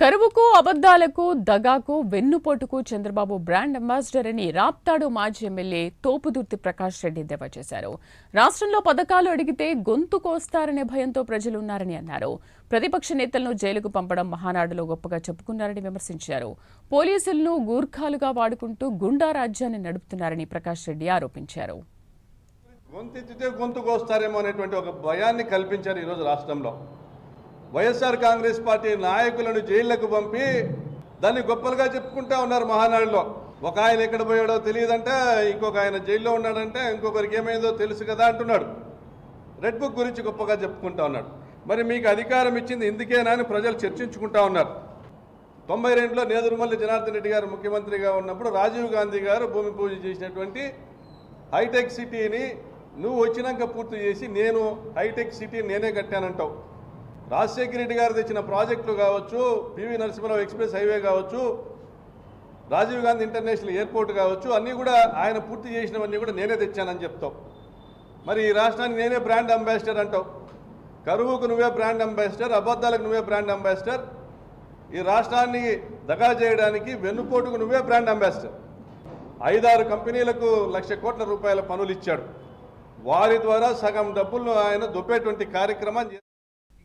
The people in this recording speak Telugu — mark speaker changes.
Speaker 1: కరువుకు అబద్దాలకు దగాకు వెన్నుపోటుకు చంద్రబాబు బ్రాండ్ అంబాసిడర్ అని రాప్తాడు మాజీ ఎమ్మెల్యే తోపుదుర్తి ప్రకాష్ రెడ్డి ఎద్దేవా చేశారు. రాష్ట్రంలో పథకాలు అడిగితే గొంతు కోస్తారనే భయంతో ప్రజలున్నారని అన్నారు. ప్రతిపక్ష నేతలను జైలుకు పంపడం మహానాడులో గొప్పగా చెప్పుకున్నారని విమర్శించారు. పోలీసులను గూర్ఖాలుగా వాడుకుంటూ గుండా రాజ్యాన్ని నడుపుతున్నారని ప్రకాష్ రెడ్డి ఆరోపించారు.
Speaker 2: గొంతెత్తితే గొంతు కోస్తారేమో అనేటువంటి ఒక భయాన్ని కల్పించారు ఈరోజు రాష్ట్రంలో. వైఎస్ఆర్ కాంగ్రెస్ పార్టీ నాయకులను జైళ్ళకు పంపి దాన్ని గొప్పలుగా చెప్పుకుంటా ఉన్నారు మహానాడులో. ఒక ఆయన ఎక్కడ పోయాడో తెలియదంటే ఇంకొక ఆయన జైల్లో ఉన్నాడంటే ఇంకొకరికి ఏమైందో తెలుసు కదా అంటున్నాడు. రెడ్ బుక్ గురించి గొప్పగా చెప్పుకుంటా ఉన్నాడు. మరి మీకు అధికారం ఇచ్చింది ఇందుకేనా అని ప్రజలు చర్చించుకుంటా ఉన్నారు. తొంభై రెండులో నేదురుమల్లి జనార్దన్ రెడ్డి గారు ముఖ్యమంత్రిగా ఉన్నప్పుడు రాజీవ్ గాంధీ గారు భూమి పూజ చేసినటువంటి హైటెక్ సిటీని నువ్వు వచ్చినాక పూర్తి చేసి నేను హైటెక్ సిటీ నేనే కట్టానంటావు. రాజశేఖర రెడ్డి గారు తెచ్చిన ప్రాజెక్టులు కావచ్చు పివి నరసింహరావు ఎక్స్ప్రెస్ హైవే కావచ్చు రాజీవ్ గాంధీ ఇంటర్నేషనల్ ఎయిర్పోర్ట్ కావచ్చు అన్నీ కూడా ఆయన పూర్తి చేసినవన్నీ కూడా నేనే తెచ్చానని చెప్తావు మరి ఈ రాష్ట్రానికి నేనే బ్రాండ్ అంబాసిడర్ అంటావు. కరువుకు నువ్వే బ్రాండ్ అంబాసిడర్ అబద్ధాలకు నువ్వే బ్రాండ్ అంబాసిడర్. ఈ రాష్ట్రాన్ని దగా చేయడానికి వెన్నుపోటుకు నువ్వే బ్రాండ్ అంబాసిడర్. ఐదారు కంపెనీలకు లక్ష కోట్ల రూపాయల పనులు ఇచ్చాడు. వారి ద్వారా సగం డబ్బులను ఆయన దొబ్బేటువంటి కార్యక్రమం